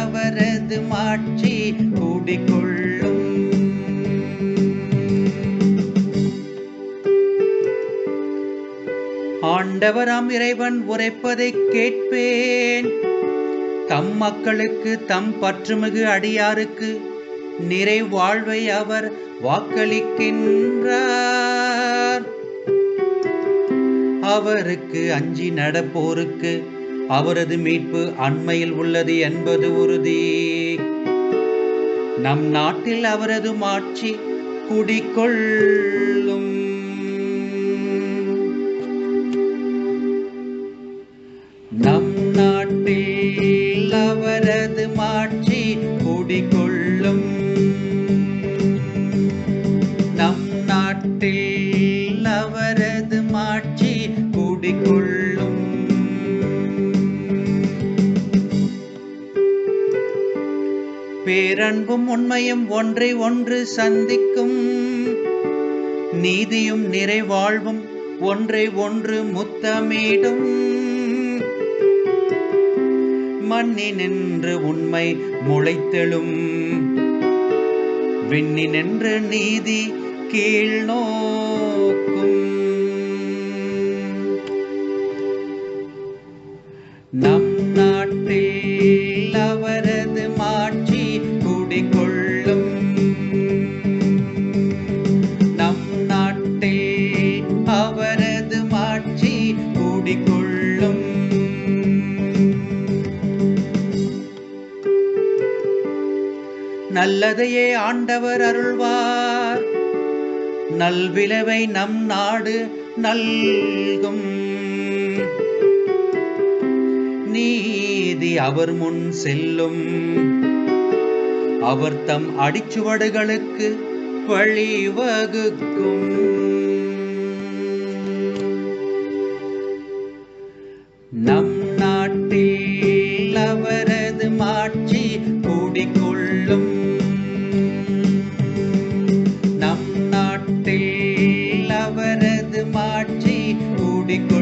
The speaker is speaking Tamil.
அவரது மாட்சி கூடிக்கொள்ளும். ஆண்டவராம் இறைவன் உரைப்பதைக் கேட்பேன். தம் மக்களுக்கு தம் பற்றுமிகு அடியாருக்கு நிறைவாழ்வை அவர் வாக்களிக்கின்றார். அவருக்கு அஞ்சி நடப்போருக்கு அவரது மீட்பு அண்மையில் உள்ளது என்பது உறுதி. நம் நாட்டில் அவரது மாட்சி குடிக்கொள்ளும். நம் நாட்டில் அவரது மாட்சி குடிக்கொள்ளும் பேரன்பும் உண்மையும் ஒன்றை ஒன்று சந்திக்கும். நீதியும் நிறைவாழ்வும் ஒன்றை ஒன்று முத்தமிடும். மண்ணி நின்று உண்மை முளைத்தெழும். விண்ணினின்று நீதி கீழ் நோக்கும். நம் நாட்டில் அவரது மாட்டு அவரது மாட்சி கூடிக்கொள்ளும் நல்லதையே ஆண்டவர் அருள்வார். நல்விளைவை நம் நாடு நல்கும். நீதி அவர் முன் செல்லும். அவர் தம் அடிச்சுவடுகளுக்கு வழிவகுக்கும். be good.